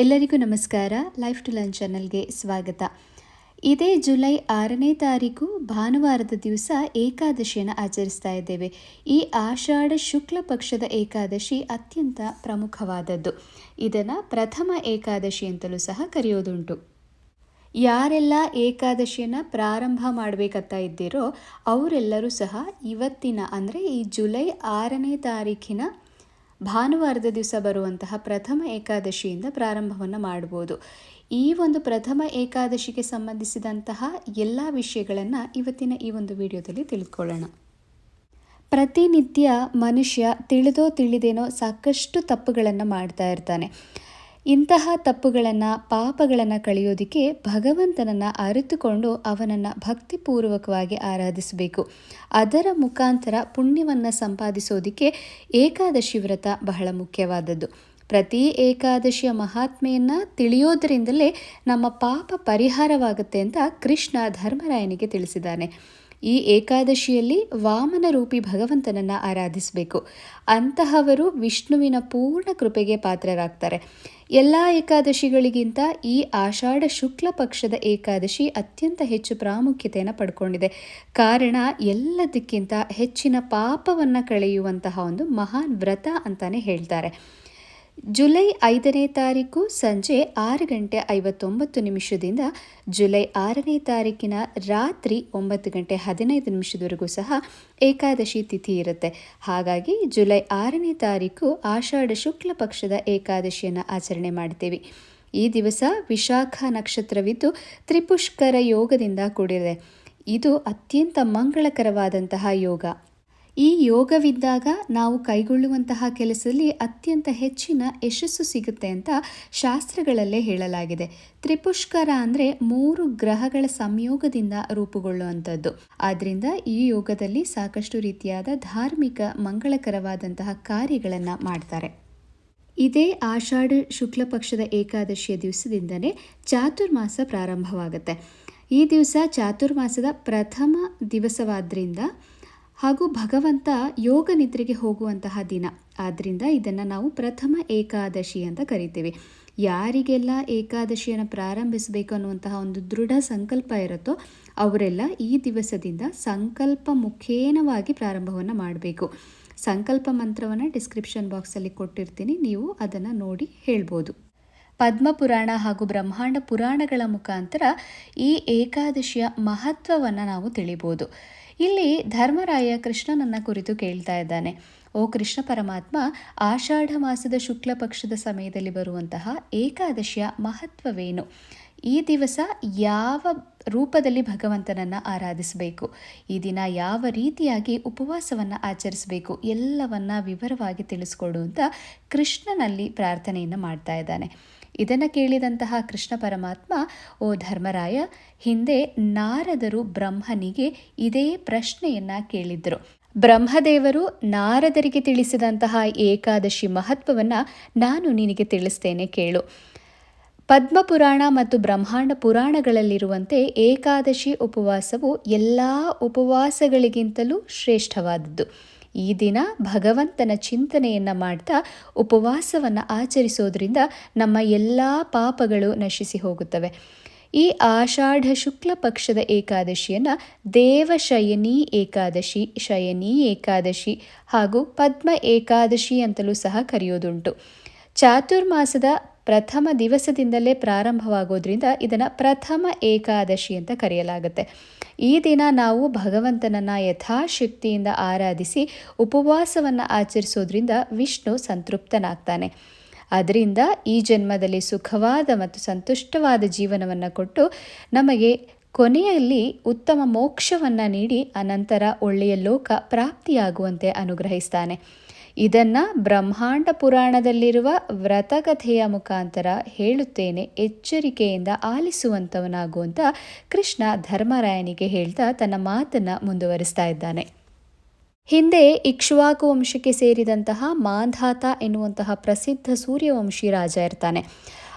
ಎಲ್ಲರಿಗೂ ನಮಸ್ಕಾರ. Life to learn ಚಾನಲ್ಗೆ ಸ್ವಾಗತ. ಇದೇ ಜುಲೈ ಆರನೇ ತಾರೀಕು ಭಾನುವಾರದ ದಿವಸ ಏಕಾದಶಿಯನ್ನು ಆಚರಿಸ್ತಾ ಇದ್ದೇವೆ. ಈ ಆಷಾಢ ಶುಕ್ಲ ಪಕ್ಷದ ಏಕಾದಶಿ ಅತ್ಯಂತ ಪ್ರಮುಖವಾದದ್ದು. ಇದನ್ನು ಪ್ರಥಮ ಏಕಾದಶಿ ಅಂತಲೂ ಸಹ ಕರೆಯೋದುಂಟು. ಯಾರೆಲ್ಲ ಏಕಾದಶಿಯನ್ನು ಪ್ರಾರಂಭ ಮಾಡಬೇಕಂತ ಇದ್ದೀರೋ, ಅವರೆಲ್ಲರೂ ಸಹ ಇವತ್ತಿನ ಅಂದರೆ ಈ ಜುಲೈ ಆರನೇ ತಾರೀಕಿನ ಭಾನುವಾರದ ದಿವಸ ಬರುವಂತಹ ಪ್ರಥಮ ಏಕಾದಶಿಯಿಂದ ಪ್ರಾರಂಭವನ್ನು ಮಾಡ್ಬೋದು. ಈ ಒಂದು ಪ್ರಥಮ ಏಕಾದಶಿಗೆ ಸಂಬಂಧಿಸಿದಂತಹ ಎಲ್ಲ ವಿಷಯಗಳನ್ನು ಇವತ್ತಿನ ಈ ಒಂದು ವಿಡಿಯೋದಲ್ಲಿ ತಿಳ್ಕೊಳ್ಳೋಣ. ಪ್ರತಿನಿತ್ಯ ಮನುಷ್ಯ ತಿಳಿದೋ ತಿಳಿದೇನೋ ಸಾಕಷ್ಟು ತಪ್ಪುಗಳನ್ನು ಮಾಡ್ತಾ ಇರ್ತಾನೆ. ಇಂತಹ ತಪ್ಪುಗಳನ್ನು, ಪಾಪಗಳನ್ನು ಕಳೆಯೋದಕ್ಕೆ ಭಗವಂತನನ್ನು ಅರಿತುಕೊಂಡು ಅವನನ್ನು ಭಕ್ತಿಪೂರ್ವಕವಾಗಿ ಆರಾಧಿಸಬೇಕು. ಅದರ ಮುಖಾಂತರ ಪುಣ್ಯವನ್ನು ಸಂಪಾದಿಸೋದಕ್ಕೆ ಏಕಾದಶಿ ವ್ರತ ಬಹಳ ಮುಖ್ಯವಾದದ್ದು. ಪ್ರತಿ ಏಕಾದಶಿಯ ಮಹಾತ್ಮೆಯನ್ನು ತಿಳಿಯೋದರಿಂದಲೇ ನಮ್ಮ ಪಾಪ ಪರಿಹಾರವಾಗುತ್ತೆ ಅಂತ ಕೃಷ್ಣ ಧರ್ಮರಾಯನಿಗೆ ತಿಳಿಸಿದ್ದಾನೆ. ಈ ಏಕಾದಶಿಯಲ್ಲಿ ವಾಮನ ರೂಪಿ ಭಗವಂತನನ್ನು ಆರಾಧಿಸಬೇಕು. ಅಂತಹವರು ವಿಷ್ಣುವಿನ ಪೂರ್ಣ ಕೃಪೆಗೆ ಪಾತ್ರರಾಗ್ತಾರೆ. ಎಲ್ಲ ಏಕಾದಶಿಗಳಿಗಿಂತ ಈ ಆಷಾಢ ಶುಕ್ಲ ಪಕ್ಷದ ಏಕಾದಶಿ ಅತ್ಯಂತ ಹೆಚ್ಚು ಪ್ರಾಮುಖ್ಯತೆಯನ್ನು ಪಡ್ಕೊಂಡಿದೆ. ಕಾರಣ, ಎಲ್ಲದಕ್ಕಿಂತ ಹೆಚ್ಚಿನ ಪಾಪವನ್ನು ಕಳೆಯುವಂತಹ ಒಂದು ಮಹಾನ್ ವ್ರತ ಅಂತಾನೆ ಹೇಳ್ತಾರೆ. ಜುಲೈ ಐದನೇ ತಾರೀಕು ಸಂಜೆ ಆರು ಗಂಟೆ ಐವತ್ತೊಂಬತ್ತು ನಿಮಿಷದಿಂದ ಜುಲೈ ಆರನೇ ತಾರೀಕಿನ ರಾತ್ರಿ ಒಂಬತ್ತು ಗಂಟೆ ಹದಿನೈದು ನಿಮಿಷದವರೆಗೂ ಸಹ ಏಕಾದಶಿ ತಿಥಿ ಇರುತ್ತೆ. ಹಾಗಾಗಿ ಜುಲೈ ಆರನೇ ತಾರೀಕು ಆಷಾಢ ಶುಕ್ಲ ಪಕ್ಷದ ಏಕಾದಶಿಯನ್ನು ಆಚರಣೆ ಮಾಡ್ತೀವಿ. ಈ ದಿವಸ ವಿಶಾಖ ನಕ್ಷತ್ರವಿದ್ದು ತ್ರಿಪುಷ್ಕರ ಯೋಗದಿಂದ ಕೂಡಿದೆ. ಇದು ಅತ್ಯಂತ ಮಂಗಳಕರವಾದಂತಹ ಯೋಗ. ಈ ಯೋಗವಿದ್ದಾಗ ನಾವು ಕೈಗೊಳ್ಳುವಂತಹ ಕೆಲಸದಲ್ಲಿ ಅತ್ಯಂತ ಹೆಚ್ಚಿನ ಯಶಸ್ಸು ಸಿಗುತ್ತೆ ಅಂತ ಶಾಸ್ತ್ರಗಳಲ್ಲೇ ಹೇಳಲಾಗಿದೆ. ತ್ರಿಪುಷ್ಕರ ಅಂದರೆ ಮೂರು ಗ್ರಹಗಳ ಸಂಯೋಗದಿಂದ ರೂಪುಗೊಳ್ಳುವಂಥದ್ದು. ಆದ್ದರಿಂದ ಈ ಯೋಗದಲ್ಲಿ ಸಾಕಷ್ಟು ರೀತಿಯಾದ ಧಾರ್ಮಿಕ ಮಂಗಳಕರವಾದಂತಹ ಕಾರ್ಯಗಳನ್ನು ಮಾಡ್ತಾರೆ. ಇದೇ ಆಷಾಢ ಶುಕ್ಲ ಪಕ್ಷದ ಏಕಾದಶಿಯ ದಿವಸದಿಂದನೇ ಚಾತುರ್ಮಾಸ ಪ್ರಾರಂಭವಾಗುತ್ತೆ. ಈ ದಿವಸ ಚಾತುರ್ಮಾಸದ ಪ್ರಥಮ ದಿವಸವಾದ್ರಿಂದ ಹಾಗೂ ಭಗವಂತ ಯೋಗ ನಿದ್ರೆಗೆ ಹೋಗುವಂತಹ ದಿನ. ಆದ್ದರಿಂದ ಇದನ್ನು ನಾವು ಪ್ರಥಮ ಏಕಾದಶಿ ಅಂತ ಕರಿತೇವೆ. ಯಾರಿಗೆಲ್ಲ ಏಕಾದಶಿಯನ್ನು ಪ್ರಾರಂಭಿಸಬೇಕು ಅನ್ನುವಂತಹ ಒಂದು ದೃಢ ಸಂಕಲ್ಪ ಇರುತ್ತೋ ಅವರೆಲ್ಲ ಈ ದಿವಸದಿಂದ ಸಂಕಲ್ಪ ಮುಖೇನವಾಗಿ ಪ್ರಾರಂಭವನ್ನು ಮಾಡಬೇಕು. ಸಂಕಲ್ಪ ಮಂತ್ರವನ್ನು ಡಿಸ್ಕ್ರಿಪ್ಷನ್ ಬಾಕ್ಸಲ್ಲಿ ಕೊಟ್ಟಿರ್ತೀನಿ. ನೀವು ಅದನ್ನು ನೋಡಿ ಹೇಳ್ಬೋದು. ಪದ್ಮಪುರಾಣ ಹಾಗೂ ಬ್ರಹ್ಮಾಂಡ ಪುರಾಣಗಳ ಮುಖಾಂತರ ಈ ಏಕಾದಶಿಯ ಮಹತ್ವವನ್ನು ನಾವು ತಿಳಿಬೋದು. ಇಲ್ಲಿ ಧರ್ಮರಾಯ ಕೃಷ್ಣನನ್ನ ಕುರಿತು ಕೇಳ್ತಾ ಇದ್ದಾನೆ. ಓ ಕೃಷ್ಣ ಪರಮಾತ್ಮ, ಆಷಾಢ ಮಾಸದ ಶುಕ್ಲ ಪಕ್ಷದ ಸಮಯದಲ್ಲಿ ಬರುವಂತಹ ಏಕಾದಶಿಯ ಮಹತ್ವವೇನು? ಈ ದಿವಸ ಯಾವ ರೂಪದಲ್ಲಿ ಭಗವಂತನನ್ನು ಆರಾಧಿಸಬೇಕು? ಈ ದಿನ ಯಾವ ರೀತಿಯಾಗಿ ಉಪವಾಸವನ್ನು ಆಚರಿಸಬೇಕು? ಎಲ್ಲವನ್ನ ವಿವರವಾಗಿ ತಿಳಿಸ್ಕೊಡು ಅಂತ ಕೃಷ್ಣನಲ್ಲಿ ಪ್ರಾರ್ಥನೆಯನ್ನು ಮಾಡ್ತಾ ಇದ್ದಾನೆ. ಇದನ್ನು ಕೇಳಿದಂತಹ ಕೃಷ್ಣ ಪರಮಾತ್ಮ, ಓ ಧರ್ಮರಾಯ, ಹಿಂದೆ ನಾರದರು ಬ್ರಹ್ಮನಿಗೆ ಇದೇ ಪ್ರಶ್ನೆಯನ್ನು ಕೇಳಿದ್ರು. ಬ್ರಹ್ಮದೇವರು ನಾರದರಿಗೆ ತಿಳಿಸಿದಂತಹ ಏಕಾದಶಿ ಮಹತ್ವವನ್ನು ನಾನು ನಿನಗೆ ತಿಳಿಸ್ತೇನೆ ಕೇಳು. ಪದ್ಮಪುರಾಣ ಮತ್ತು ಬ್ರಹ್ಮಾಂಡ ಪುರಾಣಗಳಲ್ಲಿರುವಂತೆ ಏಕಾದಶಿ ಉಪವಾಸವು ಎಲ್ಲ ಉಪವಾಸಗಳಿಗಿಂತಲೂ ಶ್ರೇಷ್ಠವಾದದ್ದು. ಈ ದಿನ ಭಗವಂತನ ಚಿಂತನೆಯನ್ನು ಮಾಡ್ತಾ ಉಪವಾಸವನ್ನು ಆಚರಿಸೋದ್ರಿಂದ ನಮ್ಮ ಎಲ್ಲ ಪಾಪಗಳು ನಶಿಸಿ ಹೋಗುತ್ತವೆ. ಈ ಆಷಾಢ ಶುಕ್ಲ ಪಕ್ಷದ ಏಕಾದಶಿಯನ್ನು ದೇವಶಯನಿ ಏಕಾದಶಿ, ಶಯನಿ ಏಕಾದಶಿ ಹಾಗೂ ಪದ್ಮ ಏಕಾದಶಿ ಅಂತಲೂ ಸಹ ಕರೆಯೋದುಂಟು. ಚಾತುರ್ಮಾಸದ ಪ್ರಥಮ ದಿವಸದಿಂದಲೇ ಪ್ರಾರಂಭವಾಗೋದ್ರಿಂದ ಇದನ್ನು ಪ್ರಥಮ ಏಕಾದಶಿ ಅಂತ ಕರೆಯಲಾಗುತ್ತೆ. ಈ ದಿನ ನಾವು ಭಗವಂತನನ್ನು ಯಥಾಶಕ್ತಿಯಿಂದ ಆರಾಧಿಸಿ ಉಪವಾಸವನ್ನು ಆಚರಿಸೋದ್ರಿಂದ ವಿಷ್ಣು ಸಂತೃಪ್ತನಾಗ್ತಾನೆ. ಅದರಿಂದ ಈ ಜನ್ಮದಲ್ಲಿ ಸುಖವಾದ ಮತ್ತು ಸಂತುಷ್ಟವಾದ ಜೀವನವನ್ನು ಕೊಟ್ಟು ನಮಗೆ ಕೊನೆಯಲ್ಲಿ ಉತ್ತಮ ಮೋಕ್ಷವನ್ನು ನೀಡಿ ಅನಂತರ ಒಳ್ಳೆಯ ಲೋಕ ಪ್ರಾಪ್ತಿಯಾಗುವಂತೆ ಅನುಗ್ರಹಿಸ್ತಾನೆ. ಇದನ್ನ ಬ್ರಹ್ಮಾಂಡ ಪುರಾಣದಲ್ಲಿರುವ ವ್ರತಕಥೆಯ ಮುಖಾಂತರ ಹೇಳುತ್ತೇನೆ. ಎಚ್ಚರಿಕೆಯಿಂದ ಆಲಿಸುವಂಥವನಾಗುವಂತ ಕೃಷ್ಣ ಧರ್ಮರಾಯನಿಗೆ ಹೇಳ್ತಾ ತನ್ನ ಮಾತನ್ನ ಮುಂದುವರಿಸ್ತಾ ಇದ್ದಾನೆ. ಹಿಂದೆ ಇಕ್ಷ್ವಾಕು ವಂಶಕ್ಕೆ ಸೇರಿದಂತಹ ಮಾಂಧಾತ ಎನ್ನುವಂತಹ ಪ್ರಸಿದ್ಧ ಸೂರ್ಯವಂಶಿ ರಾಜ ಇರ್ತಾನೆ.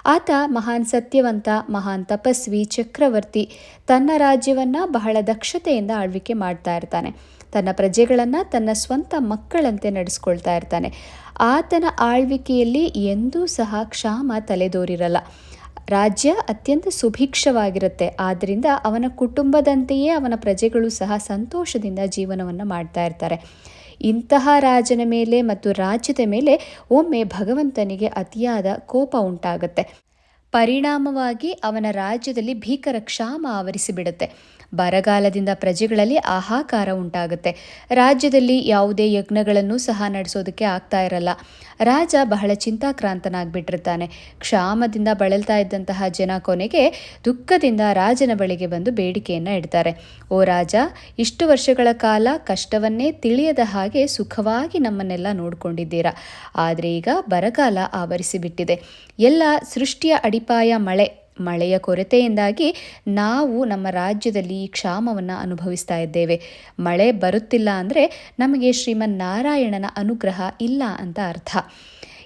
ಆತ ಮಹಾನ್ ಸತ್ಯವಂತ, ಮಹಾನ್ ತಪಸ್ವಿ, ಚಕ್ರವರ್ತಿ ತನ್ನ ರಾಜ್ಯವನ್ನ ಬಹಳ ದಕ್ಷತೆಯಿಂದ ಆಳ್ವಿಕೆ ಮಾಡ್ತಾ ಇರ್ತಾನೆ. ತನ್ನ ಪ್ರಜೆಗಳನ್ನು ತನ್ನ ಸ್ವಂತ ಮಕ್ಕಳಂತೆ ನಡೆಸ್ಕೊಳ್ತಾ ಇರ್ತಾನೆ. ಆತನ ಆಳ್ವಿಕೆಯಲ್ಲಿ ಎಂದೂ ಸಹ ಕ್ಷಾಮ ತಲೆದೋರಿರಲ್ಲ. ರಾಜ್ಯ ಅತ್ಯಂತ ಸುಭಿಕ್ಷವಾಗಿರುತ್ತೆ. ಆದ್ದರಿಂದ ಅವನ ಕುಟುಂಬದಂತೆಯೇ ಅವನ ಪ್ರಜೆಗಳು ಸಹ ಸಂತೋಷದಿಂದ ಜೀವನವನ್ನು ಮಾಡ್ತಾ ಇರ್ತಾರೆ. ಇಂತಹ ರಾಜನ ಮೇಲೆ ಮತ್ತು ರಾಜ್ಯದ ಮೇಲೆ ಒಮ್ಮೆ ಭಗವಂತನಿಗೆ ಅತಿಯಾದ ಕೋಪ ಉಂಟಾಗುತ್ತೆ. ಪರಿಣಾಮವಾಗಿ ಅವನ ರಾಜ್ಯದಲ್ಲಿ ಭೀಕರ ಕ್ಷಾಮ ಆವರಿಸಿಬಿಡುತ್ತೆ. ಬರಗಾಲದಿಂದ ಪ್ರಜೆಗಳಲ್ಲಿ ಆಹಾಕಾರ ಉಂಟಾಗುತ್ತೆ. ರಾಜ್ಯದಲ್ಲಿ ಯಾವುದೇ ಯಜ್ಞಗಳನ್ನು ಸಹ ನಡೆಸೋದಕ್ಕೆ ಆಗ್ತಾ ಇರಲ್ಲ. ರಾಜ ಬಹಳ ಚಿಂತಾಕ್ರಾಂತನಾಗ್ಬಿಟ್ಟಿರ್ತಾನೆ. ಕ್ಷಾಮದಿಂದ ಬಳಲ್ತಾ ಇದ್ದಂತಹ ಜನ ಕೊನೆಗೆ ದುಃಖದಿಂದ ರಾಜನ ಬಳಿಗೆ ಬಂದು ಬೇಡಿಕೆಯನ್ನು ಇಡ್ತಾರೆ. ಓ ರಾಜ, ಇಷ್ಟು ವರ್ಷಗಳ ಕಾಲ ಕಷ್ಟವನ್ನೇ ತಿಳಿಯದ ಹಾಗೆ ಸುಖವಾಗಿ ನಮ್ಮನ್ನೆಲ್ಲ ನೋಡಿಕೊಂಡಿದ್ದೀರಾ. ಆದರೆ ಈಗ ಬರಗಾಲ ಆವರಿಸಿಬಿಟ್ಟಿದೆ. ಎಲ್ಲ ಸೃಷ್ಟಿಯ ಅಡಿಪಾಯ ಮಳೆ. ಮಳೆಯ ಕೊರತೆಯಿಂದಾಗಿ ನಾವು ನಮ್ಮ ರಾಜ್ಯದಲ್ಲಿ ಕ್ಷಾಮವನ್ನು ಅನುಭವಿಸ್ತಾ ಇದ್ದೇವೆ. ಮಳೆ ಬರುತ್ತಿಲ್ಲ ಅಂದರೆ ನಮಗೆ ಶ್ರೀಮನ್ ನಾರಾಯಣನ ಅನುಗ್ರಹ ಇಲ್ಲ ಅಂತ ಅರ್ಥ.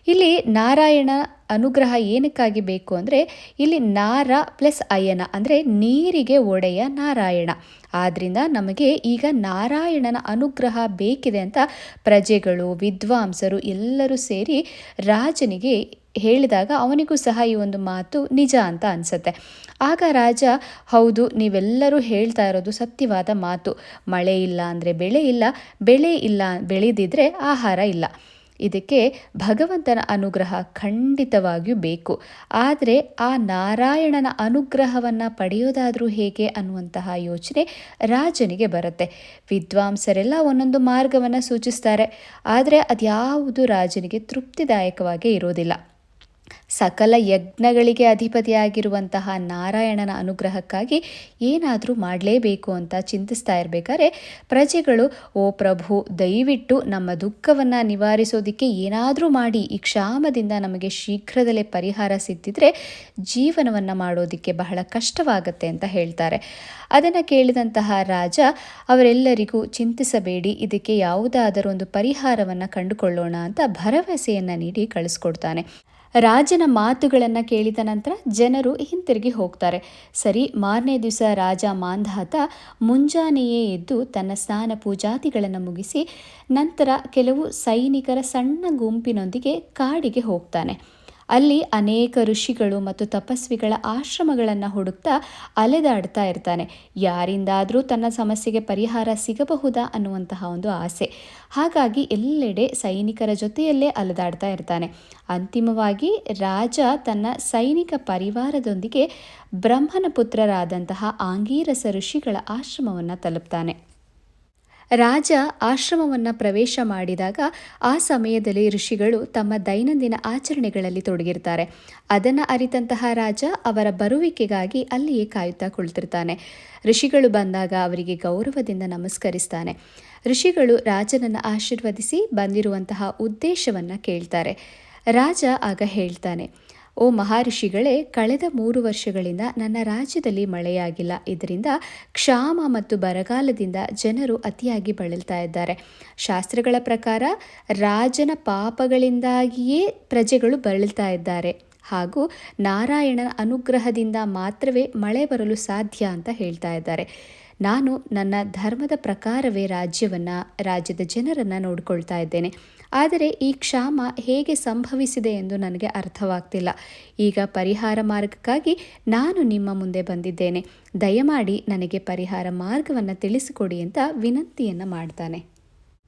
ಇಲ್ಲಿ ನಾರಾಯಣ ಅನುಗ್ರಹ ಏನಕ್ಕಾಗಿ ಬೇಕು ಅಂದರೆ ಇಲ್ಲಿ ನಾರ ಪ್ಲಸ್ ಅಯ್ಯನ ಅಂದರೆ ನೀರಿಗೆ ಒಡೆಯ ನಾರಾಯಣ. ಆದ್ದರಿಂದ ನಮಗೆ ಈಗ ನಾರಾಯಣನ ಅನುಗ್ರಹ ಬೇಕಿದೆ ಅಂತ ಪ್ರಜೆಗಳು, ವಿದ್ವಾಂಸರು ಎಲ್ಲರೂ ಸೇರಿ ರಾಜನಿಗೆ ಹೇಳಿದಾಗ ಅವನಿಗೂ ಸಹ ಈ ಒಂದು ಮಾತು ನಿಜ ಅಂತ ಅನಿಸುತ್ತೆ. ಆಗ ರಾಜ, ಹೌದು, ನೀವೆಲ್ಲರೂ ಹೇಳ್ತಾ ಇರೋದು ಸತ್ಯವಾದ ಮಾತು. ಮಳೆ ಇಲ್ಲ ಅಂದರೆ ಬೆಳೆ ಇಲ್ಲ ಬೆಳೆ ಇಲ್ಲ, ಬೆಳೆದಿದ್ರೆ ಆಹಾರ ಇಲ್ಲ. ಇದಕ್ಕೆ ಭಗವಂತನ ಅನುಗ್ರಹ ಖಂಡಿತವಾಗಿಯೂ ಬೇಕು. ಆದರೆ ಆ ನಾರಾಯಣನ ಅನುಗ್ರಹವನ್ನು ಪಡೆಯೋದಾದರೂ ಹೇಗೆ ಅನ್ನುವಂತಹ ಯೋಚನೆ ರಾಜನಿಗೆ ಬರುತ್ತೆ. ವಿದ್ವಾಂಸರೆಲ್ಲ ಒಂದೊಂದು ಮಾರ್ಗವನ್ನು ಸೂಚಿಸ್ತಾರೆ. ಆದರೆ ಅದ್ಯಾವುದು ರಾಜನಿಗೆ ತೃಪ್ತಿದಾಯಕವಾಗಿ ಇರೋದಿಲ್ಲ. ಸಕಲ ಯಜ್ಞಗಳಿಗೆ ಅಧಿಪತಿಯಾಗಿರುವಂತಹ ನಾರಾಯಣನ ಅನುಗ್ರಹಕ್ಕಾಗಿ ಏನಾದರೂ ಮಾಡಲೇಬೇಕು ಅಂತ ಚಿಂತಿಸ್ತಾ ಇರಬೇಕಾದ್ರೆ ಪ್ರಜೆಗಳು, ಓ ಪ್ರಭು, ದಯವಿಟ್ಟು ನಮ್ಮ ದುಃಖವನ್ನು ನಿವಾರಿಸೋದಕ್ಕೆ ಏನಾದರೂ ಮಾಡಿ, ಈ ಕ್ಷಾಮದಿಂದ ನಮಗೆ ಶೀಘ್ರದಲ್ಲೇ ಪರಿಹಾರ ಸಿಕ್ಕಿದ್ರೆ ಜೀವನವನ್ನು ಮಾಡೋದಕ್ಕೆ ಬಹಳ ಕಷ್ಟವಾಗುತ್ತೆ ಅಂತ ಹೇಳ್ತಾರೆ. ಅದನ್ನು ಕೇಳಿದಂತಹ ರಾಜ, ಅವರೆಲ್ಲರಿಗೂ ಚಿಂತಿಸಬೇಡಿ, ಇದಕ್ಕೆ ಯಾವುದಾದರೂ ಒಂದು ಪರಿಹಾರವನ್ನು ಕಂಡುಕೊಳ್ಳೋಣ ಅಂತ ಭರವಸೆಯನ್ನು ನೀಡಿ ಕಳಿಸ್ಕೊಡ್ತಾನೆ. ರಾಜನ ಮಾತುಗಳನ್ನು ಕೇಳಿದ ನಂತರ ಜನರು ಹಿಂತಿರುಗಿ ಹೋಗ್ತಾರೆ. ಸರಿ, ಮಾರನೇ ದಿವಸ ರಾಜ ಮಾಂಧಾತ ಮುಂಜಾನೆಯೇ ಎದ್ದು ತನ್ನ ಸ್ನಾನ ಪೂಜಾತಿಗಳನ್ನು ಮುಗಿಸಿ, ನಂತರ ಕೆಲವು ಸೈನಿಕರ ಸಣ್ಣ ಗುಂಪಿನೊಂದಿಗೆ ಕಾಡಿಗೆ ಹೋಗ್ತಾನೆ. ಅಲ್ಲಿ ಅನೇಕ ಋಷಿಗಳು ಮತ್ತು ತಪಸ್ವಿಗಳ ಆಶ್ರಮಗಳನ್ನು ಹುಡುಕ್ತಾ ಅಲೆದಾಡ್ತಾ ಇರ್ತಾನೆ. ಯಾರಿಂದಾದರೂ ತನ್ನ ಸಮಸ್ಯೆಗೆ ಪರಿಹಾರ ಸಿಗಬಹುದಾ ಅನ್ನುವಂತಹ ಒಂದು ಆಸೆ. ಹಾಗಾಗಿ ಎಲ್ಲೆಡೆ ಸೈನಿಕರ ಜೊತೆಯಲ್ಲೇ ಅಲೆದಾಡ್ತಾ ಇರ್ತಾನೆ. ಅಂತಿಮವಾಗಿ ರಾಜ ತನ್ನ ಸೈನಿಕ ಪರಿವಾರದೊಂದಿಗೆ ಬ್ರಹ್ಮನ ಪುತ್ರರಾದಂತಹ ಆಂಗೀರಸ ಋಷಿಗಳ ಆಶ್ರಮವನ್ನು ತಲುಪ್ತಾನೆ. ರಾಜ ಆಶ್ರಮವನ್ನು ಪ್ರವೇಶ ಮಾಡಿದಾಗ ಆ ಸಮಯದಲ್ಲಿ ಋಷಿಗಳು ತಮ್ಮ ದೈನಂದಿನ ಆಚರಣೆಗಳಲ್ಲಿ ತೊಡಗಿರ್ತಾರೆ. ಅದನ್ನು ಅರಿತಂತಹ ರಾಜ ಅವರ ಬರುವಿಕೆಗಾಗಿ ಅಲ್ಲಿಯೇ ಕಾಯುತ್ತಾ ಕುಳಿತಿರ್ತಾನೆ. ಋಷಿಗಳು ಬಂದಾಗ ಅವರಿಗೆ ಗೌರವದಿಂದ ನಮಸ್ಕರಿಸ್ತಾನೆ. ಋಷಿಗಳು ರಾಜನನ್ನು ಆಶೀರ್ವದಿಸಿ ಬಂದಿರುವಂತಹ ಉದ್ದೇಶವನ್ನು ಕೇಳ್ತಾರೆ. ರಾಜ ಆಗ ಹೇಳ್ತಾನೆ ಓ ಮಹರ್ಷಿಗಳೇ, ಕಳೆದ ಮೂರು ವರ್ಷಗಳಿಂದ ನನ್ನ ರಾಜ್ಯದಲ್ಲಿ ಮಳೆಯಾಗಿಲ್ಲ. ಇದರಿಂದ ಕ್ಷಾಮ ಮತ್ತು ಬರಗಾಲದಿಂದ ಜನರು ಅತಿಯಾಗಿ ಬಳಲ್ತಾ ಇದ್ದಾರೆ. ಶಾಸ್ತ್ರಗಳ ಪ್ರಕಾರ ರಾಜನ ಪಾಪಗಳಿಂದಾಗಿಯೇ ಪ್ರಜೆಗಳು ಬಳಲ್ತಾ ಇದ್ದಾರೆ. ಹಾಗೂ ನಾರಾಯಣನ ಅನುಗ್ರಹದಿಂದ ಮಾತ್ರವೇ ಮಳೆ ಬರಲು ಸಾಧ್ಯ ಅಂತ ಹೇಳ್ತಾ ಇದ್ದಾರೆ. ನಾನು ನನ್ನ ಧರ್ಮದ ಪ್ರಕಾರವೇ ರಾಜ್ಯವನ್ನು, ರಾಜ್ಯದ ಜನರನ್ನು ನೋಡಿಕೊಳ್ತಾ ಇದ್ದೇನೆ. ಆದರೆ ಈ ಕ್ಷಾಮ ಹೇಗೆ ಸಂಭವಿಸಿದೆ ಎಂದು ನನಗೆ ಅರ್ಥವಾಗ್ತಿಲ್ಲ. ಈಗ ಪರಿಹಾರ ಮಾರ್ಗಕ್ಕಾಗಿ ನಾನು ನಿಮ್ಮ ಮುಂದೆ ಬಂದಿದ್ದೇನೆ. ದಯಮಾಡಿ ನನಗೆ ಪರಿಹಾರ ಮಾರ್ಗವನ್ನು ತಿಳಿಸಿಕೊಡಿ ಅಂತ ವಿನಂತಿಯನ್ನು ಮಾಡ್ತಾನೆ.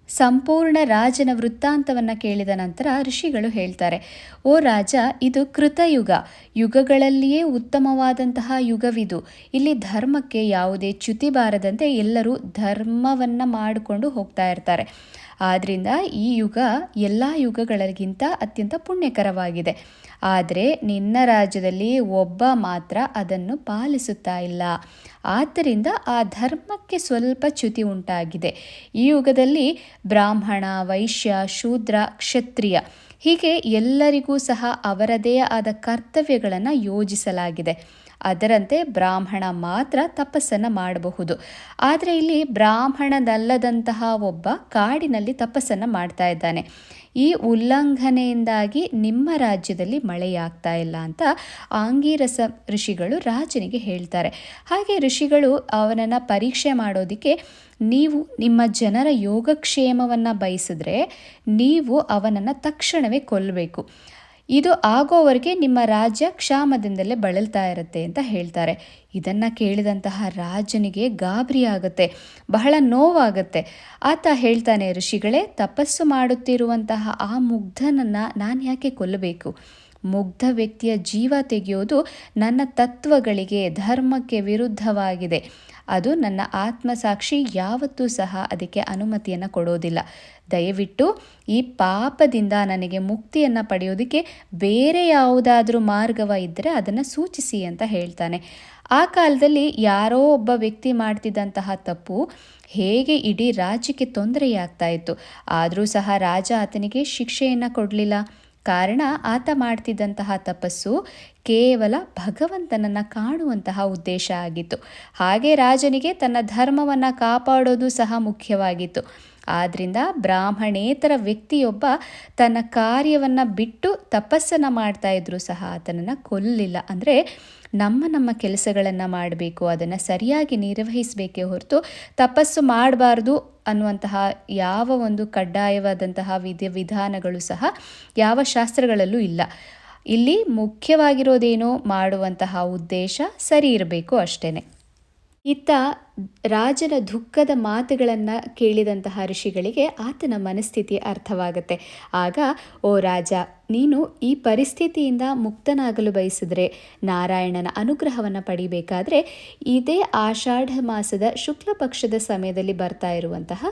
ಸಂಪೂರ್ಣ ರಾಜನ ವೃತ್ತಾಂತವನ್ನು ಕೇಳಿದ ನಂತರ ಋಷಿಗಳು ಹೇಳ್ತಾರೆ, ಓ ರಾಜ, ಇದು ಕೃತಯುಗ. ಯುಗಗಳಲ್ಲಿಯೇ ಉತ್ತಮವಾದಂತಹ ಯುಗವಿದು. ಇಲ್ಲಿ ಧರ್ಮಕ್ಕೆ ಯಾವುದೇ ಚ್ಯುತಿ ಬಾರದಂತೆ ಎಲ್ಲರೂ ಧರ್ಮವನ್ನು ಮಾಡಿಕೊಂಡು ಹೋಗ್ತಾ ಇರ್ತಾರೆ. ಆದ್ದರಿಂದ ಈ ಯುಗ ಎಲ್ಲ ಯುಗಗಳಿಗಿಂತ ಅತ್ಯಂತ ಪುಣ್ಯಕರವಾಗಿದೆ. ಆದರೆ ನಿನ್ನ ರಾಜ್ಯದಲ್ಲಿ ಒಬ್ಬ ಮಾತ್ರ ಅದನ್ನು ಪಾಲಿಸುತ್ತಾ ಇಲ್ಲ. ಆದ್ದರಿಂದ ಆ ಧರ್ಮಕ್ಕೆ ಸ್ವಲ್ಪ ಚ್ಯುತಿ ಉಂಟಾಗಿದೆ. ಈ ಯುಗದಲ್ಲಿ ಬ್ರಾಹ್ಮಣ, ವೈಶ್ಯ, ಶೂದ್ರ, ಕ್ಷತ್ರಿಯ ಹೀಗೆ ಎಲ್ಲರಿಗೂ ಸಹ ಅವರದೇ ಆದ ಕರ್ತವ್ಯಗಳನ್ನು ಯೋಜಿಸಲಾಗಿದೆ. ಅದರಂತೆ ಬ್ರಾಹ್ಮಣ ಮಾತ್ರ ತಪಸ್ಸನ್ನು ಮಾಡಬಹುದು. ಆದರೆ ಇಲ್ಲಿ ಬ್ರಾಹ್ಮಣದಲ್ಲದಂತಹ ಒಬ್ಬ ಕಾಡಿನಲ್ಲಿ ತಪಸ್ಸನ್ನು ಮಾಡ್ತಾ ಇದ್ದಾನೆ. ಈ ಉಲ್ಲಂಘನೆಯಿಂದಾಗಿ ನಿಮ್ಮ ರಾಜ್ಯದಲ್ಲಿ ಮಳೆಯಾಗ್ತಾ ಇಲ್ಲ ಅಂತ ಆಂಗೀರಸ ಋಷಿಗಳು ರಾಜನಿಗೆ ಹೇಳ್ತಾರೆ. ಹಾಗೆ ಋಷಿಗಳು ಅವನನ್ನು ಪರೀಕ್ಷೆ ಮಾಡೋದಕ್ಕೆ ನೀವು ನಿಮ್ಮ ಜನರ ಯೋಗಕ್ಷೇಮವನ್ನು ಬಯಸಿದ್ರೆ ನೀವು ಅವನನ್ನು ತಕ್ಷಣವೇ ಕೊಲ್ಲಬೇಕು ಇದು ಆಗೋವರೆಗೆ ನಿಮ್ಮ ರಾಜ್ಯ ಕ್ಷಾಮದಿಂದಲೇ ಬಳಲ್ತಾ ಇರುತ್ತೆ ಅಂತ ಹೇಳ್ತಾರೆ. ಇದನ್ನು ಕೇಳಿದಂತಹ ರಾಜನಿಗೆ ಗಾಬರಿ ಆಗುತ್ತೆ, ಬಹಳ ನೋವಾಗುತ್ತೆ. ಆತ ಹೇಳ್ತಾನೆ, ಋಷಿಗಳೇ, ತಪಸ್ಸು ಮಾಡುತ್ತಿರುವಂತಹ ಆ ಮುಗ್ಧನನ್ನು ನಾನು ಯಾಕೆ ಕೊಲ್ಲಬೇಕು? ಮುಗ್ಧ ವ್ಯಕ್ತಿಯ ಜೀವ ತೆಗೆಯೋದು ನನ್ನ ತತ್ವಗಳಿಗೆ, ಧರ್ಮಕ್ಕೆ ವಿರುದ್ಧವಾಗಿದೆ. ಅದು ನನ್ನ ಆತ್ಮಸಾಕ್ಷಿ ಯಾವತ್ತೂ ಸಹ ಅದಕ್ಕೆ ಅನುಮತಿಯನ್ನು ಕೊಡೋದಿಲ್ಲ. ದಯವಿಟ್ಟು ಈ ಪಾಪದಿಂದ ನನಗೆ ಮುಕ್ತಿಯನ್ನು ಪಡೆಯೋದಕ್ಕೆ ಬೇರೆ ಯಾವುದಾದ್ರೂ ಮಾರ್ಗವ ಇದ್ದರೆ ಅದನ್ನು ಸೂಚಿಸಿ ಅಂತ ಹೇಳ್ತಾನೆ. ಆ ಕಾಲದಲ್ಲಿ ಯಾರೋ ಒಬ್ಬ ವ್ಯಕ್ತಿ ಮಾಡ್ತಿದ್ದಂತಹ ತಪ್ಪು ಹೇಗೆ ಇಡೀ ರಾಜ್ಯಕ್ಕೆ ತೊಂದರೆಯಾಗ್ತಾ ಇತ್ತು. ಆದರೂ ಸಹ ರಾಜ ಆತನಿಗೆ ಶಿಕ್ಷೆಯನ್ನು ಕೊಡಲಿಲ್ಲ. ಕಾರಣ ಆತ ಮಾಡ್ತಿದ್ದಂತಹ ತಪಸ್ಸು ಕೇವಲ ಭಗವಂತನನ್ನು ಕಾಣುವಂತಹ ಉದ್ದೇಶ ಆಗಿತ್ತು. ಹಾಗೆ ರಾಜನಿಗೆ ತನ್ನ ಧರ್ಮವನ್ನು ಕಾಪಾಡೋದು ಸಹ ಮುಖ್ಯವಾಗಿತ್ತು. ಆದ್ದರಿಂದ ಬ್ರಾಹ್ಮಣೇತರ ವ್ಯಕ್ತಿಯೊಬ್ಬ ತನ್ನ ಕಾರ್ಯವನ್ನು ಬಿಟ್ಟು ತಪಸ್ಸನ್ನು ಮಾಡ್ತಾ ಇದ್ರೂ ಸಹ ಆತನನ್ನು ಕೊಲ್ಲಲಿಲ್ಲ ಅಂದರೆ ನಮ್ಮ ನಮ್ಮ ಕೆಲಸಗಳನ್ನು ಮಾಡಬೇಕು, ಅದನ್ನು ಸರಿಯಾಗಿ ನಿರ್ವಹಿಸಬೇಕೇ ಹೊರತು ತಪಸ್ಸು ಮಾಡಬಾರ್ದು ಅನ್ನುವಂತಹ ಯಾವ ಒಂದು ಕಡ್ಡಾಯವಾದಂತಹ ವಿಧಿ ವಿಧಾನಗಳು ಸಹ ಯಾವ ಶಾಸ್ತ್ರಗಳಲ್ಲೂ ಇಲ್ಲ. ಇಲ್ಲಿ ಮುಖ್ಯವಾಗಿರೋದೇನೋ ಮಾಡುವಂತಹ ಉದ್ದೇಶ ಸರಿ ಇರಬೇಕು ಅಷ್ಟೇ ಇತ್ತ ರಾಜನ ದುಃಖದ ಮಾತುಗಳನ್ನು ಕೇಳಿದಂತಹ ಋಷಿಗಳಿಗೆ ಆತನ ಮನಸ್ಥಿತಿ ಅರ್ಥವಾಗುತ್ತೆ. ಆಗ ಓ ರಾಜ ನೀನು ಈ ಪರಿಸ್ಥಿತಿಯಿಂದ ಮುಕ್ತನಾಗಲು ಬಯಸಿದರೆ ನಾರಾಯಣನ ಅನುಗ್ರಹವನ್ನು ಪಡಿಬೇಕಾದ್ರೆ ಇದೇ ಆಷಾಢ ಮಾಸದ ಶುಕ್ಲ ಪಕ್ಷದ ಸಮಯದಲ್ಲಿ ಬರ್ತಾ ಇರುವಂತಹ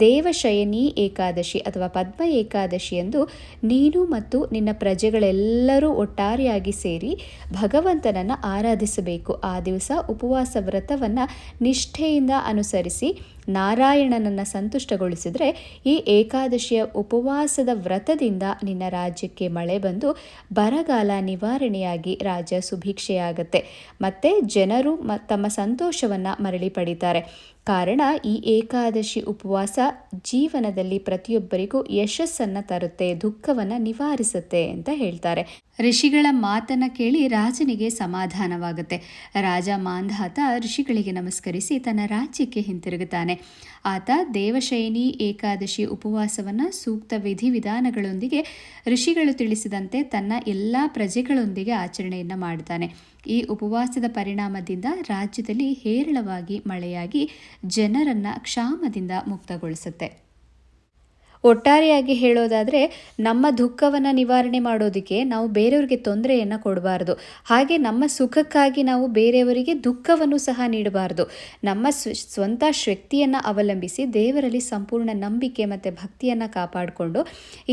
ದೇವಶಯನಿ ಏಕಾದಶಿ ಅಥವಾ ಪದ್ಮ ಏಕಾದಶಿ ಎಂದು ನೀನು ಮತ್ತು ನಿನ್ನ ಪ್ರಜೆಗಳೆಲ್ಲರೂ ಒಟ್ಟಾರೆಯಾಗಿ ಸೇರಿ ಭಗವಂತನನ್ನು ಆರಾಧಿಸಬೇಕು. ಆ ದಿವಸ ಉಪವಾಸ ವ್ರತವನ್ನು ನಿಷ್ಠೆಯಿಂದ ಅನುಸರಿಸಿ ನಾರಾಯಣನನ್ನು ಸಂತುಷ್ಟಗೊಳಿಸಿದರೆ ಈ ಏಕಾದಶಿಯ ಉಪವಾಸದ ವ್ರತದಿಂದ ನಿನ್ನ ರಾಜ್ಯಕ್ಕೆ ಮಳೆ ಬಂದು ಬರಗಾಲ ನಿವಾರಣೆಯಾಗಿ ರಾಜ್ಯ ಸುಭಿಕ್ಷೆಯಾಗತ್ತೆ. ಮತ್ತು ಜನರು ತಮ್ಮ ಸಂತೋಷವನ್ನು ಮರಳಿ ಪಡಿತಾರೆ. ಕಾರಣ ಈ ಏಕಾದಶಿ ಉಪವಾಸ ಜೀವನದಲ್ಲಿ ಪ್ರತಿಯೊಬ್ಬರಿಗೂ ಯಶಸ್ಸನ್ನು ತರುತ್ತೆ, ದುಃಖವನ್ನು ನಿವಾರಿಸುತ್ತೆ ಅಂತ ಹೇಳ್ತಾರೆ. ಋಷಿಗಳ ಮಾತನ್ನು ಕೇಳಿ ರಾಜನಿಗೆ ಸಮಾಧಾನವಾಗುತ್ತೆ. ರಾಜ ಮಾಂಧಾತ ಋಷಿಗಳಿಗೆ ನಮಸ್ಕರಿಸಿ ತನ್ನ ರಾಜ್ಯಕ್ಕೆ ಹಿಂತಿರುಗುತ್ತಾನೆ. ಆತ ದೇವಶಯನಿ ಏಕಾದಶಿ ಉಪವಾಸವನ್ನು ಸೂಕ್ತ ವಿಧಿವಿಧಾನಗಳೊಂದಿಗೆ ಋಷಿಗಳು ತಿಳಿಸಿದಂತೆ ತನ್ನ ಎಲ್ಲ ಪ್ರಜೆಗಳೊಂದಿಗೆ ಆಚರಣೆಯನ್ನು ಮಾಡ್ತಾನೆ ಈ ಉಪವಾಸದ ಪರಿಣಾಮದಿಂದ ರಾಜ್ಯದಲ್ಲಿ ಹೇರಳವಾಗಿ ಮಳೆಯಾಗಿ ಜನರನ್ನು ಕ್ಷಾಮದಿಂದ ಮುಕ್ತಗೊಳಿಸುತ್ತೆ. ಒಟ್ಟಾರೆಯಾಗಿ ಹೇಳೋದಾದರೆ ನಮ್ಮ ದುಃಖವನ್ನು ನಿವಾರಣೆ ಮಾಡೋದಕ್ಕೆ ನಾವು ಬೇರೆಯವರಿಗೆ ತೊಂದರೆಯನ್ನು ಕೊಡಬಾರ್ದು. ಹಾಗೆ ನಮ್ಮ ಸುಖಕ್ಕಾಗಿ ನಾವು ಬೇರೆಯವರಿಗೆ ದುಃಖವನ್ನು ಸಹ ನೀಡಬಾರ್ದು. ನಮ್ಮ ಸ್ವಂತ ಶಕ್ತಿಯನ್ನು ಅವಲಂಬಿಸಿ ದೇವರಲ್ಲಿ ಸಂಪೂರ್ಣ ನಂಬಿಕೆ ಮತ್ತು ಭಕ್ತಿಯನ್ನು ಕಾಪಾಡಿಕೊಂಡು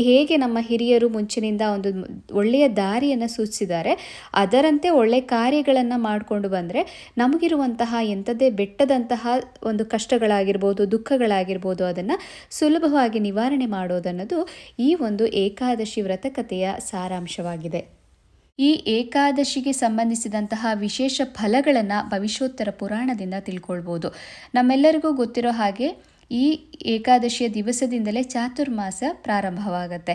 ಹೇಗೆ ನಮ್ಮ ಹಿರಿಯರು ಮುಂಚಿನಿಂದ ಒಂದು ಒಳ್ಳೆಯ ದಾರಿಯನ್ನು ಸೂಚಿಸಿದ್ದಾರೆ, ಅದರಂತೆ ಒಳ್ಳೆಯ ಕಾರ್ಯಗಳನ್ನು ಮಾಡಿಕೊಂಡು ಬಂದರೆ ನಮಗಿರುವಂತಹ ಎಂಥದ್ದೇ ಬೆಟ್ಟದಂತಹ ಒಂದು ಕಷ್ಟಗಳಾಗಿರ್ಬೋದು, ದುಃಖಗಳಾಗಿರ್ಬೋದು, ಅದನ್ನು ಸುಲಭವಾಗಿ ನಿವಾರಣೆ ಮಾಡೋದನ್ನೋದು ಈ ಒಂದು ಏಕಾದಶಿ ವ್ರತಕಥೆಯ ಸಾರಾಂಶವಾಗಿದೆ. ಈ ಏಕಾದಶಿಗೆ ಸಂಬಂಧಿಸಿದಂತಹ ವಿಶೇಷ ಫಲಗಳನ್ನು ಭವಿಷ್ಯೋತ್ತರ ಪುರಾಣದಿಂದ ತಿಳ್ಕೊಳ್ಬೋದು. ನಮ್ಮೆಲ್ಲರಿಗೂ ಗೊತ್ತಿರೋ ಹಾಗೆ ಈ ಏಕಾದಶಿಯ ದಿವಸದಿಂದಲೇ ಚಾತುರ್ಮಾಸ ಪ್ರಾರಂಭವಾಗುತ್ತೆ.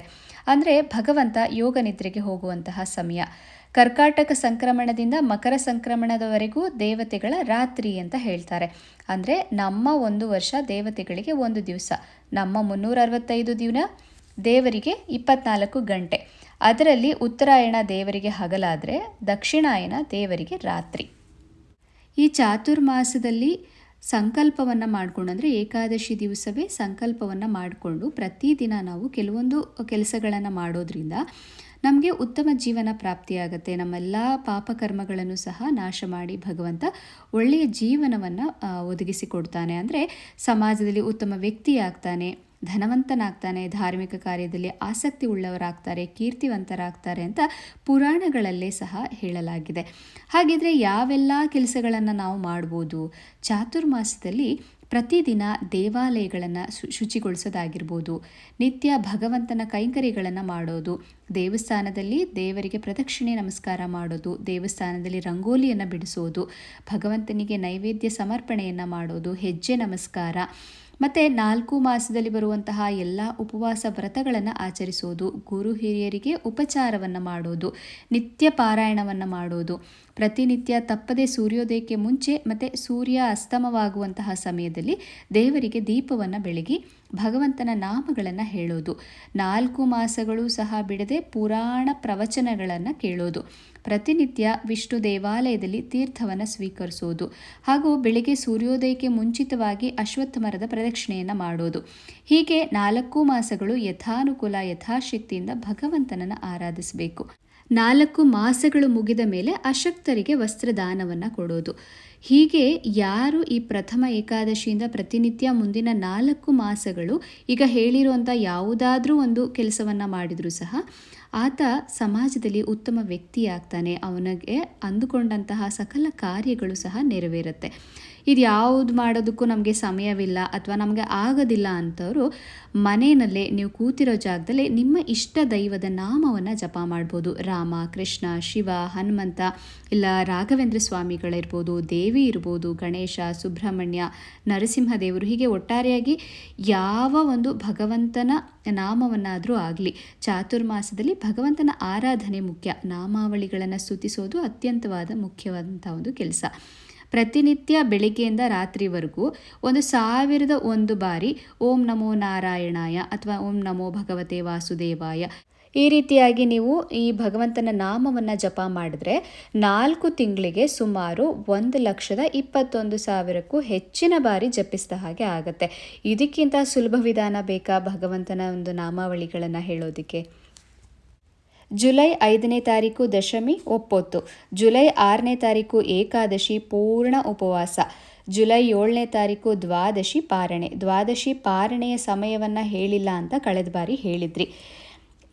ಅಂದರೆ ಭಗವಂತ ಯೋಗ ನಿದ್ರೆಗೆ ಹೋಗುವಂತಹ ಸಮಯ. ಕರ್ಕಾಟಕ ಸಂಕ್ರಮಣದಿಂದ ಮಕರ ಸಂಕ್ರಮಣದವರೆಗೂ ದೇವತೆಗಳ ರಾತ್ರಿ ಅಂತ ಹೇಳ್ತಾರೆ. ಅಂದರೆ ನಮ್ಮ ಒಂದು ವರ್ಷ ದೇವತೆಗಳಿಗೆ ಒಂದು ದಿವಸ. ನಮ್ಮ ಮುನ್ನೂರ ಅರವತ್ತೈದು ದಿನ, ದೇವರಿಗೆ ಇಪ್ಪತ್ನಾಲ್ಕು ಗಂಟೆ. ಅದರಲ್ಲಿ ಉತ್ತರಾಯಣ ದೇವರಿಗೆ ಹಗಲಾದರೆ ದಕ್ಷಿಣಾಯನ ದೇವರಿಗೆ ರಾತ್ರಿ. ಈ ಚಾತುರ್ಮಾಸದಲ್ಲಿ ಸಂಕಲ್ಪವನ್ನು ಮಾಡಿಕೊಂಡು, ಅಂದರೆ ಏಕಾದಶಿ ದಿವಸವೇ ಸಂಕಲ್ಪವನ್ನು ಮಾಡಿಕೊಂಡು ಪ್ರತಿದಿನ ನಾವು ಕೆಲವೊಂದು ಕೆಲಸಗಳನ್ನು ಮಾಡೋದ್ರಿಂದ ನಮಗೆ ಉತ್ತಮ ಜೀವನ ಪ್ರಾಪ್ತಿಯಾಗುತ್ತೆ. ನಮ್ಮೆಲ್ಲ ಪಾಪಕರ್ಮಗಳನ್ನು ಸಹ ನಾಶ ಮಾಡಿ ಭಗವಂತ ಒಳ್ಳೆಯ ಜೀವನವನ್ನು ಒದಗಿಸಿಕೊಡ್ತಾನೆ ಅಂದರೆ ಸಮಾಜದಲ್ಲಿ ಉತ್ತಮ ವ್ಯಕ್ತಿಯಾಗ್ತಾನೆ, ಧನವಂತನಾಗ್ತಾನೆ, ಧಾರ್ಮಿಕ ಕಾರ್ಯದಲ್ಲಿ ಆಸಕ್ತಿ ಉಳ್ಳವರಾಗ್ತಾರೆ, ಕೀರ್ತಿವಂತರಾಗ್ತಾರೆ ಅಂತ ಪುರಾಣಗಳಲ್ಲೇ ಸಹ ಹೇಳಲಾಗಿದೆ. ಹಾಗಿದ್ರೆ ಯಾವೆಲ್ಲ ಕೆಲಸಗಳನ್ನು ನಾವು ಮಾಡ್ಬೋದು, ಚಾತುರ್ಮಾಸದಲ್ಲಿ ಪ್ರತಿದಿನ ದೇವಾಲಯಗಳನ್ನು ಶುಚಿಗೊಳಿಸೋದಾಗಿರ್ಬೋದು, ನಿತ್ಯ ಭಗವಂತನ ಕೈಂಕರ್ಯಗಳನ್ನು ಮಾಡೋದು, ದೇವಸ್ಥಾನದಲ್ಲಿ ದೇವರಿಗೆ ಪ್ರದಕ್ಷಿಣೆ ನಮಸ್ಕಾರ ಮಾಡೋದು, ದೇವಸ್ಥಾನದಲ್ಲಿ ರಂಗೋಲಿಯನ್ನು ಬಿಡಿಸೋದು, ಭಗವಂತನಿಗೆ ನೈವೇದ್ಯ ಸಮರ್ಪಣೆಯನ್ನು ಮಾಡೋದು, ಹೆಜ್ಜೆ ನಮಸ್ಕಾರ, ಮತ್ತು ನಾಲ್ಕು ಮಾಸದಲ್ಲಿ ಬರುವಂತಹ ಎಲ್ಲ ಉಪವಾಸ ವ್ರತಗಳನ್ನು ಆಚರಿಸೋದು, ಗುರು ಹಿರಿಯರಿಗೆ ಉಪಚಾರವನ್ನು ಮಾಡೋದು, ನಿತ್ಯ ಪಾರಾಯಣವನ್ನು ಮಾಡೋದು ಪ್ರತಿನಿತ್ಯ ತಪ್ಪದೆ ಸೂರ್ಯೋದಯಕ್ಕೆ ಮುಂಚೆ ಮತ್ತು ಸೂರ್ಯ ಅಸ್ತಮವಾಗುವಂತಹ ಸಮಯದಲ್ಲಿ ದೇವರಿಗೆ ದೀಪವನ್ನು ಬೆಳಗಿ ಭಗವಂತನ ನಾಮಗಳನ್ನು ಹೇಳೋದು. ನಾಲ್ಕು ಮಾಸಗಳು ಸಹ ಬಿಡದೆ ಪುರಾಣ ಪ್ರವಚನಗಳನ್ನು ಕೇಳೋದು. ಪ್ರತಿನಿತ್ಯ ವಿಷ್ಣು ದೇವಾಲಯದಲ್ಲಿ ತೀರ್ಥವನ್ನು ಸ್ವೀಕರಿಸೋದು. ಹಾಗೂ ಬೆಳಿಗ್ಗೆ ಸೂರ್ಯೋದಯಕ್ಕೆ ಮುಂಚಿತವಾಗಿ ಅಶ್ವತ್ಥ ಮರದ ಪ್ರದಕ್ಷಿಣೆಯನ್ನು ಮಾಡೋದು. ಹೀಗೆ ನಾಲ್ಕು ಮಾಸಗಳು ಯಥಾನುಕೂಲ ಯಥಾಶಕ್ತಿಯಿಂದ ಭಗವಂತನನ್ನು ಆರಾಧಿಸಬೇಕು. ನಾಲ್ಕು ಮಾಸಗಳು ಮುಗಿದ ಮೇಲೆ ಅಶಕ್ತರಿಗೆ ವಸ್ತ್ರದಾನವನ್ನು ಕೊಡೋದು. ಹೀಗೆ ಯಾರು ಈ ಪ್ರಥಮ ಏಕಾದಶಿಯಿಂದ ಪ್ರತಿನಿತ್ಯ ಮುಂದಿನ ನಾಲ್ಕು ಮಾಸಗಳು ಈಗ ಹೇಳಿರುವಂಥ ಯಾವುದಾದ್ರೂ ಒಂದು ಕೆಲಸವನ್ನು ಮಾಡಿದರೂ ಸಹ ಆತ ಸಮಾಜದಲ್ಲಿ ಉತ್ತಮ ವ್ಯಕ್ತಿಯಾಗ್ತಾನೆ. ಅವನಿಗೆ ಅಂದುಕೊಂಡಂತಹ ಸಕಲ ಕಾರ್ಯಗಳು ಸಹ ನೆರವೇರುತ್ತೆ. ಇದು ಯಾವುದು ಮಾಡೋದಕ್ಕೂ ನಮಗೆ ಸಮಯವಿಲ್ಲ ಅಥವಾ ನಮಗೆ ಆಗೋದಿಲ್ಲ ಅಂತವರು ಮನೆಯಲ್ಲೇ ನೀವು ಕೂತಿರೋ ಜಾಗದಲ್ಲೇ ನಿಮ್ಮ ಇಷ್ಟ ದೈವದ ನಾಮವನ್ನು ಜಪ ಮಾಡ್ಬೋದು. ರಾಮ, ಕೃಷ್ಣ, ಶಿವ, ಹನುಮಂತ ಇಲ್ಲ ರಾಘವೇಂದ್ರ ಸ್ವಾಮಿಗಳಿರ್ಬೋದು, ದೇವಿ ಇರ್ಬೋದು, ಗಣೇಶ, ಸುಬ್ರಹ್ಮಣ್ಯ, ನರಸಿಂಹದೇವರು ಹೀಗೆ ಒಟ್ಟಾರೆಯಾಗಿ ಯಾವ ಒಂದು ಭಗವಂತನ ನಾಮವನ್ನಾದರೂ ಆಗಲಿ. ಚಾತುರ್ಮಾಸದಲ್ಲಿ ಭಗವಂತನ ಆರಾಧನೆ ಮುಖ್ಯ. ನಾಮಾವಳಿಗಳನ್ನು ಸ್ತುತಿಸೋದು ಅತ್ಯಂತವಾದ ಮುಖ್ಯವಾದಂಥ ಒಂದು ಕೆಲಸ. ಪ್ರತಿನಿತ್ಯ ಬೆಳಿಗ್ಗೆಯಿಂದ ರಾತ್ರಿವರೆಗೂ ಒಂದು ಸಾವಿರದ ಒಂದು ಬಾರಿ ಓಂ ನಮೋ ನಾರಾಯಣಾಯ ಅಥವಾ ಓಂ ನಮೋ ಭಗವತೆ ವಾಸುದೇವಾಯ. ಈ ರೀತಿಯಾಗಿ ನೀವು ಈ ಭಗವಂತನ ನಾಮವನ್ನು ಜಪ ಮಾಡಿದ್ರೆ ನಾಲ್ಕು ತಿಂಗಳಿಗೆ ಸುಮಾರು ಒಂದು ಲಕ್ಷದ ಇಪ್ಪತ್ತೊಂದು ಸಾವಿರಕ್ಕೂ ಹೆಚ್ಚಿನ ಬಾರಿ ಜಪಿಸಿದ ಹಾಗೆ ಆಗುತ್ತೆ. ಇದಕ್ಕಿಂತ ಸುಲಭ ವಿಧಾನ ಬೇಕಾ ಭಗವಂತನ ಒಂದು ನಾಮಾವಳಿಗಳನ್ನು ಹೇಳೋದಕ್ಕೆ? ಜುಲೈ ಐದನೇ ತಾರೀಕು ದಶಮಿ ಒಪ್ಪೊತ್ತು, ಜುಲೈ ಆರನೇ ತಾರೀಕು ಏಕಾದಶಿ ಪೂರ್ಣ ಉಪವಾಸ, ಜುಲೈ ಏಳನೇ ತಾರೀಕು ದ್ವಾದಶಿ ಪಾರಣೆ. ದ್ವಾದಶಿ ಪಾರಣೆಯ ಸಮಯವನ್ನು ಹೇಳಿಲ್ಲ ಅಂತ ಕಳೆದ ಬಾರಿ ಹೇಳಿದ್ರಿ.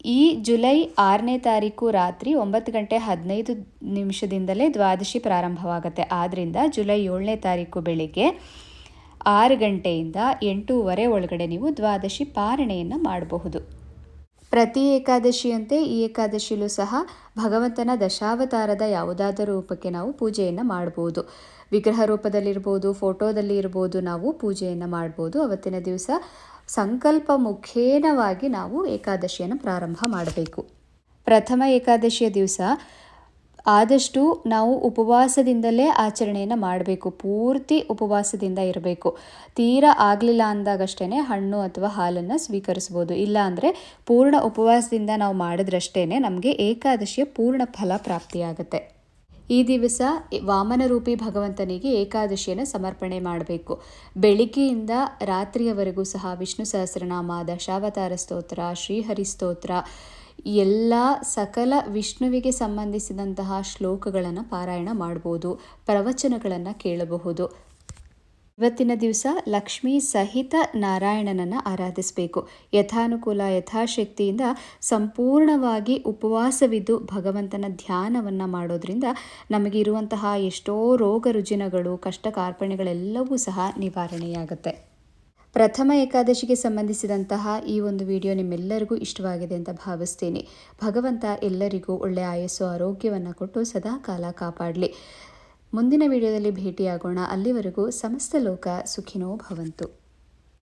ಈ ಜುಲೈ ಆರನೇ ತಾರೀಕು ರಾತ್ರಿ ಒಂಬತ್ತು ಗಂಟೆ ಹದಿನೈದು ನಿಮಿಷದಿಂದಲೇ ದ್ವಾದಶಿ ಪ್ರಾರಂಭವಾಗುತ್ತೆ. ಆದ್ದರಿಂದ ಜುಲೈ ಏಳನೇ ತಾರೀಕು ಬೆಳಿಗ್ಗೆ ಆರು ಗಂಟೆಯಿಂದ ಎಂಟೂವರೆ ಒಳಗಡೆ ನೀವು ದ್ವಾದಶಿ ಪಾರಣೆಯನ್ನು ಮಾಡಬಹುದು. ಪ್ರತಿ ಏಕಾದಶಿಯಂತೆ ಈ ಏಕಾದಶಿಯಲ್ಲೂ ಸಹ ಭಗವಂತನ ದಶಾವತಾರದ ಯಾವುದಾದರೂ ರೂಪಕ್ಕೆ ನಾವು ಪೂಜೆಯನ್ನು ಮಾಡ್ಬೋದು. ವಿಗ್ರಹ ರೂಪದಲ್ಲಿರ್ಬೋದು ಫೋಟೋದಲ್ಲಿ ಇರ್ಬೋದು ನಾವು ಪೂಜೆಯನ್ನು ಮಾಡ್ಬೋದು. ಅವತ್ತಿನ ದಿವಸ ಸಂಕಲ್ಪ ಮುಖೇನವಾಗಿ ನಾವು ಏಕಾದಶಿಯನ್ನು ಪ್ರಾರಂಭ ಮಾಡಬೇಕು. ಪ್ರಥಮ ಏಕಾದಶಿಯ ದಿವಸ ಆದಷ್ಟು ನಾವು ಉಪವಾಸದಿಂದಲೇ ಆಚರಣೆಯನ್ನು ಮಾಡಬೇಕು. ಪೂರ್ತಿ ಉಪವಾಸದಿಂದ ಇರಬೇಕು. ತೀರ ಆಗಲಿಲ್ಲ ಅಂದಾಗಷ್ಟೇ ಹಣ್ಣು ಅಥವಾ ಹಾಲನ್ನು ಸ್ವೀಕರಿಸ್ಬೋದು. ಇಲ್ಲ ಅಂದರೆ ಪೂರ್ಣ ಉಪವಾಸದಿಂದ ನಾವು ಮಾಡಿದ್ರಷ್ಟೇ ನಮಗೆ ಏಕಾದಶಿಯ ಪೂರ್ಣ ಫಲ ಪ್ರಾಪ್ತಿಯಾಗುತ್ತೆ. ಈ ದಿವಸ ವಾಮನರೂಪಿ ಭಗವಂತನಿಗೆ ಏಕಾದಶಿಯನ್ನು ಸಮರ್ಪಣೆ ಮಾಡಬೇಕು. ಬೆಳಿಗ್ಗೆಯಿಂದ ರಾತ್ರಿಯವರೆಗೂ ಸಹ ವಿಷ್ಣು ಸಹಸ್ರನಾಮ ದಶಾವತಾರ ಸ್ತೋತ್ರ ಶ್ರೀಹರಿ ಸ್ತೋತ್ರ ಎಲ್ಲ ಸಕಲ ವಿಷ್ಣುವಿಗೆ ಸಂಬಂಧಿಸಿದಂತಹ ಶ್ಲೋಕಗಳನ್ನು ಪಾರಾಯಣ ಮಾಡ್ಬೋದು, ಪ್ರವಚನಗಳನ್ನು ಕೇಳಬಹುದು. ಇವತ್ತಿನ ದಿವಸ ಲಕ್ಷ್ಮೀ ಸಹಿತ ನಾರಾಯಣನನ್ನು ಆರಾಧಿಸಬೇಕು. ಯಥಾನುಕೂಲ, ಯಥಾಶಕ್ತಿಯಿಂದ ಸಂಪೂರ್ಣವಾಗಿ ಉಪವಾಸವಿದ್ದು ಭಗವಂತನ ಧ್ಯಾನವನ್ನು ಮಾಡೋದ್ರಿಂದ ನಮಗಿರುವಂತಹ ಎಷ್ಟೋ ರೋಗ ರುಜಿನಗಳು ಕಷ್ಟ ಕಾರ್ಪಣೆಗಳೆಲ್ಲವೂ ಸಹ ನಿವಾರಣೆಯಾಗುತ್ತೆ. ಪ್ರಥಮ ಏಕಾದಶಿಗೆ ಸಂಬಂಧಿಸಿದಂತಹ ಈ ಒಂದು ವಿಡಿಯೋ ನಿಮ್ಮೆಲ್ಲರಿಗೂ ಇಷ್ಟವಾಗಿದೆ ಅಂತ ಭಾವಿಸ್ತೀನಿ. ಭಗವಂತ ಎಲ್ಲರಿಗೂ ಒಳ್ಳೆಯ ಆಯಸ್ಸು, ಆರೋಗ್ಯವನ್ನು ಕೊಟ್ಟು ಸದಾ ಕಾಲ ಕಾಪಾಡಲಿ. ಮುಂದಿನ ವಿಡಿಯೋದಲ್ಲಿ ಭೇಟಿಯಾಗೋಣ. ಅಲ್ಲಿವರೆಗೂ ಸಮಸ್ತ ಲೋಕ ಸುಖಿನೋ ಭವಂತು.